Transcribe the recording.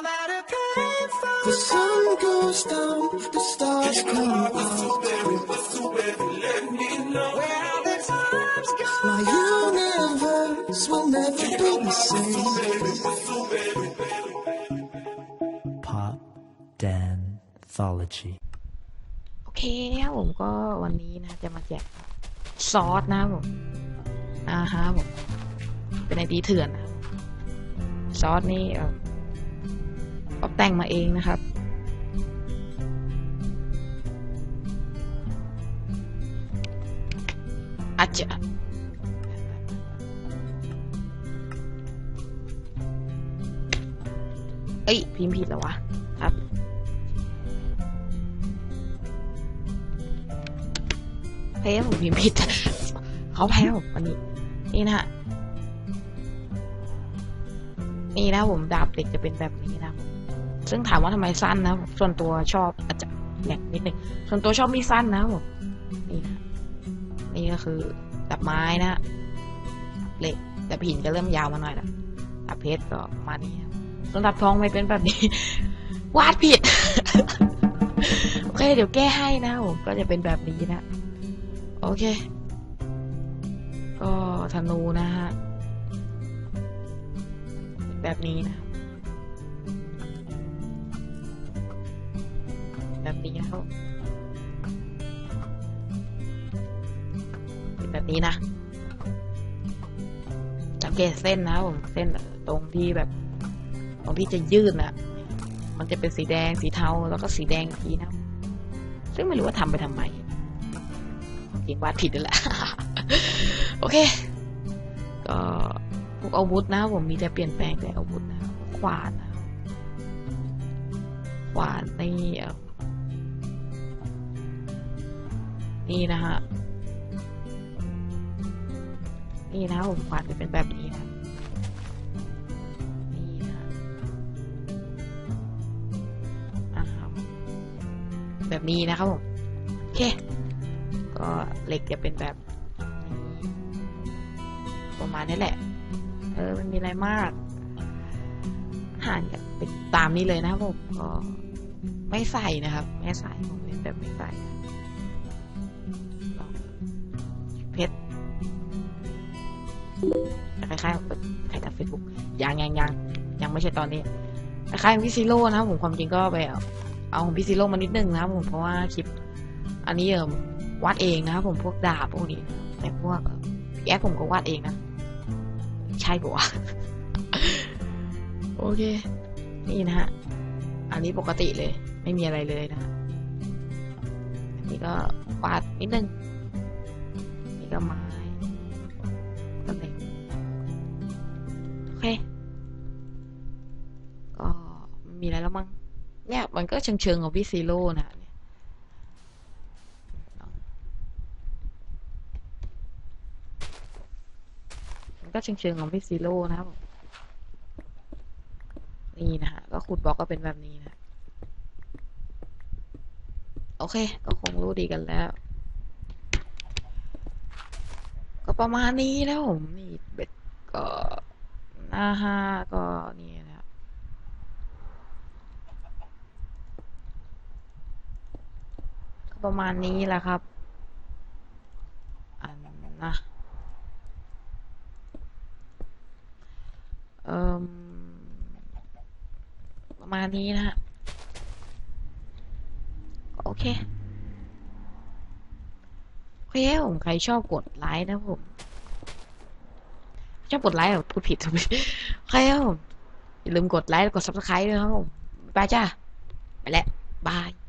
The sun goes down, the stars come out. Where have the times gone? My universe will never be the same. Pop Danthology. โอเคครับผมก็วันนี้นะจะมาแจกซอสนะครับผมอ่าฮะผมเป็นไอดีเถื่อนซอสนี่เออ ก็แต่งมาเองนะครับอาจจะเอ้ยพิมพ์ผิดแล้ววะครับเพยผมพิมพ์ผิดเขาแพ้ผมวันนี้ นี่นะฮะนี่นะผมดาบเด็กจะเป็นแบบนี้นะผม ซึ่งถามว่าทำไมสั้นนะส่วนตัวชอบอาจจะแหลกนิดหนึ่งส่วนตัวชอบมีดสั้นนะผมนี่นะนี่ก็คือดาบไม้นะเหล็กแต่ผินจะเริ่มยาวมาหน่อยละดาบเพชรก็มานี้ครับส่วนดาบทองไม่เป็นแบบนี้ วาดผิดโอเค เดี๋ยวแก้ให้นะผมก็จะเป็นแบบนี้นะโอเค ก็ธนูนะฮะแบบนี้นะ แบบนี้นะครับเป็นแบบนี้นะสังเกตเส้นนะผมเส้นตรงที่แบบ ตรงที่จะยืดนะมันจะเป็นสีแดงสีเทาแล้วก็สีแดงทีนะ ซึ่งไม่รู้ว่าทำไปทำไมจริงวาดผิดนั่นแหละ โอเค ก็พวกอาวุธนะ ผมมีแต่เปลี่ยนแปลงแต่อาวุธนะขวานนะขวานนี่ นี่นะฮะ นี่นะผมขวานจะเป็นแบบนี้นะนี่นะอ่าครับ แบบนี้นะครับผม โอเค ก็เหล็กจะเป็นแบบประมาณนี้แหละ เออ มันมีอะไรมาก ห่านกันเป็นตามนี้เลยนะครับผม ก็ไม่ใส่นะครับ ไม่ใส่ผมเป็นแบบไม่ใส่ เพชรคล้ายๆใครทำเฟซบุ๊กยังยังยังยังไม่ใช่ตอนนี้คล้ายๆพี่ซิโร่นะครับผมความจริงก็ไปเอาของพี่ซิโร่มานิดนึงนะครับผมเพราะว่าคลิป อันนี้เออวาดเองนะครับผมพวกดาบพวกนี้แต่พวกแอดผมก็วาดเองนะ ใช่ปะวะโอเค นี่นะฮะ อันนี้ปกติเลย ไม่มีอะไรเลยนะฮะอันนี้ก็วาดนิดนึง ก็ไม้ก็เหล็กโอเค ก็มีอะไรแล้วมั้งเนี่ยมันก็เชิงเชิงของพี่ซีโร่นะเนี่ยมันก็เชิงของพี่ซีโร่นะครับผมนี่นะฮะก็ขุดบล็อกก็เป็นแบบนี้นะ โอเค ก็คงรู้ดีกันแล้ว ก็ ประมาณนี้แล้วผมนี่เบ็ดก็นะฮะก็นี่นะครับประมาณนี้แหละครับ อันนะเอ่มประมาณนี้นะฮะโอเคโอเคผมใครชอบกดไลค์นะผม ชอบกดไลค์พูดผิดทุกทีใคครับอย่าลืมกดไลค์กด subscribe ด้วยครับผมไปจ้าไปแล้วบาย